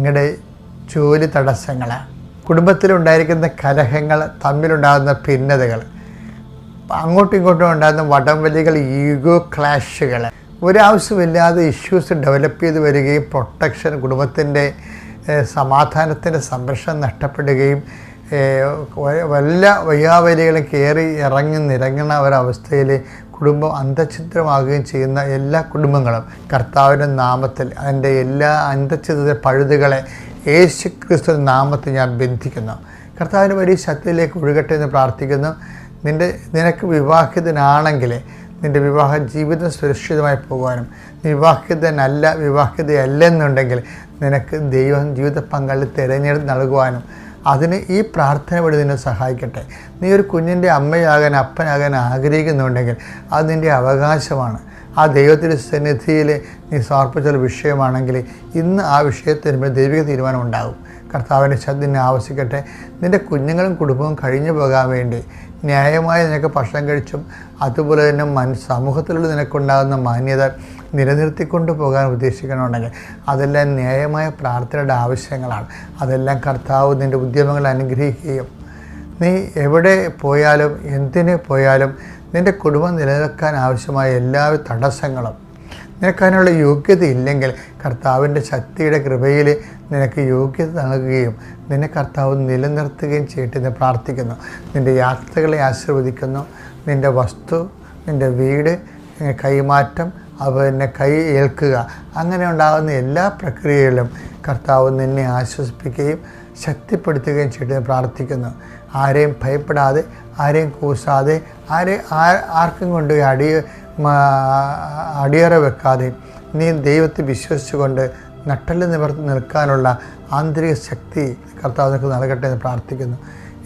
നിങ്ങളുടെ ജോലി തടസ്സങ്ങൾ കുടുംബത്തിലുണ്ടായിരിക്കുന്ന കലഹങ്ങൾ തമ്മിലുണ്ടാകുന്ന ഭിന്നതകൾ അങ്ങോട്ടും ഇങ്ങോട്ടും ഉണ്ടാകുന്ന വടംവലികൾ ഈഗോ ക്ലാഷുകൾ ഒരാവശ്യമില്ലാതെ ഇഷ്യൂസ് ഡെവലപ്പ് ചെയ്ത് വരികയും പ്രൊട്ടക്ഷൻ കുടുംബത്തിന്റെ സമാധാനത്തിന്റെ സംരക്ഷണം നഷ്ടപ്പെടുകയും വല്ല വയ്യാവലികളും കയറി ഇറങ്ങി നിരങ്ങുന്ന ഒരവസ്ഥയിൽ കുടുംബം അന്തഛിദ്രമാകുകയും ചെയ്യുന്ന എല്ലാ കുടുംബങ്ങളും കർത്താവിന്റെ നാമത്തിൽ അതിന്റെ എല്ലാ അന്തഛിദ്ര പഴുതുകളെ യേശു ക്രിസ്തു നാമത്തിൽ ഞാൻ ബന്ധിക്കുന്നു. കർത്താവിന്റെ വലിയ ശക്തിയിലേക്ക് ഒഴുകട്ടെ എന്ന് പ്രാർത്ഥിക്കുന്നു. നിന്റെ നിനക്ക് വിവാഹിതനാണെങ്കിൽ നിന്റെ വിവാഹ ജീവിതം സുരക്ഷിതമായി പോകാനും വിവാഹിതനല്ല വിവാഹിതയല്ലെന്നുണ്ടെങ്കിൽ നിനക്ക് ദൈവം ജീവിത പങ്കാളി തിരഞ്ഞെടുത്ത് നൽകുവാനും അതിന് ഈ പ്രാർത്ഥന വഴി നിന്നെ സഹായിക്കട്ടെ. നീ ഒരു കുഞ്ഞിന്റെ അമ്മയാകാൻ അപ്പനാകാൻ ആഗ്രഹിക്കുന്നുണ്ടെങ്കിൽ അത് നിന്റെ അവകാശമാണ്. ആ ദൈവത്തിന്റെ സന്നിധിയിൽ നീ സമർപ്പിച്ച വിഷയമാണെങ്കിൽ ഇന്ന് ആ വിഷയത്തിൽ ദൈവിക തീരുമാനം ഉണ്ടാകും. കർത്താവിന്റെ ശബ്ദം ആവശ്യിക്കട്ടെ നിന്റെ കുഞ്ഞുങ്ങളും കുടുംബവും കഴിഞ്ഞു പോകാൻ വേണ്ടി ന്യായമായി നിനക്ക് ഭക്ഷണം കഴിച്ചും അതുപോലെ തന്നെ മൻ സമൂഹത്തിലുള്ള നിനക്കുണ്ടാകുന്ന മാന്യത നിലനിർത്തിക്കൊണ്ട് പോകാൻ ഉദ്ദേശിക്കണമെന്നുണ്ടെങ്കിൽ അതെല്ലാം ന്യായമായ പ്രാർത്ഥനയുടെ ആവശ്യങ്ങളാണ്. അതെല്ലാം കർത്താവ് നിന്റെ ഉദ്യമങ്ങൾ അനുഗ്രഹിക്കുകയും നീ എവിടെ പോയാലും എന്തിന് പോയാലും നിന്റെ കുടുംബം നിലനിൽക്കാൻ ആവശ്യമായ എല്ലാ തടസ്സങ്ങളും നിനക്കതിനുള്ള യോഗ്യത ഇല്ലെങ്കിൽ കർത്താവിന്റെ ശക്തിയുടെ കൃപയിൽ നിനക്ക് യോഗ്യത നൽകുകയും നിന്നെ കർത്താവ് നിലനിർത്തുകയും ചെയ്യട്ടെ എന്ന് പ്രാർത്ഥിക്കുന്നു. നിന്റെ യാത്രകളെ ആശീർവദിക്കുന്നു. നിന്റെ വസ്തു നിന്റെ വീട് കൈമാറ്റം പിന്നെ കൈ ഏൽക്കുക. അങ്ങനെ ഉണ്ടാകുന്ന എല്ലാ പ്രക്രിയകളിലും കർത്താവ് നിന്നെ ആശ്വസിപ്പിക്കുകയും ശക്തിപ്പെടുത്തുകയും ചെയ്യട്ടെ പ്രാർത്ഥിക്കുന്നു. ആരെയും ഭയപ്പെടാതെ ആരെയും കൂസാതെ ആരെ ആർക്കും കൊണ്ട് അടി മ- അടിയറ വെക്കാതെ നീ ദൈവത്തെ വിശ്വസിച്ചുകൊണ്ട് നട്ടൽ നിവർത്തി നിൽക്കാനുള്ള ആന്തരിക ശക്തി കർത്താവ് നിനക്ക് നൽകട്ടെ എന്ന് പ്രാർത്ഥിക്കുന്നു.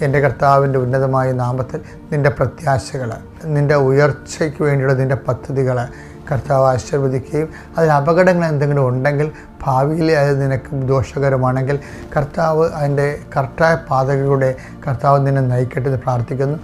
എന്റെ കർത്താവിന്റെ ഉന്നതമായ നാമത്തിൽ നിന്റെ പ്രത്യാശകൾ നിന്റെ ഉയർച്ചയ്ക്ക് വേണ്ടിയുള്ള നിന്റെ പദ്ധതികൾ കർത്താവ് ആശീർവദിക്കുകയും അതിൽ അപകടങ്ങൾ എന്തെങ്കിലും ഉണ്ടെങ്കിൽ ഭാവിയിൽ അത് നിനക്ക് ദോഷകരമാണെങ്കിൽ കർത്താവ് അതിന്റെ കറക്റ്റായ പാതകളിലൂടെ കർത്താവ് നിന്നെ നയിക്കട്ടെ എന്ന് പ്രാർത്ഥിക്കുന്നു.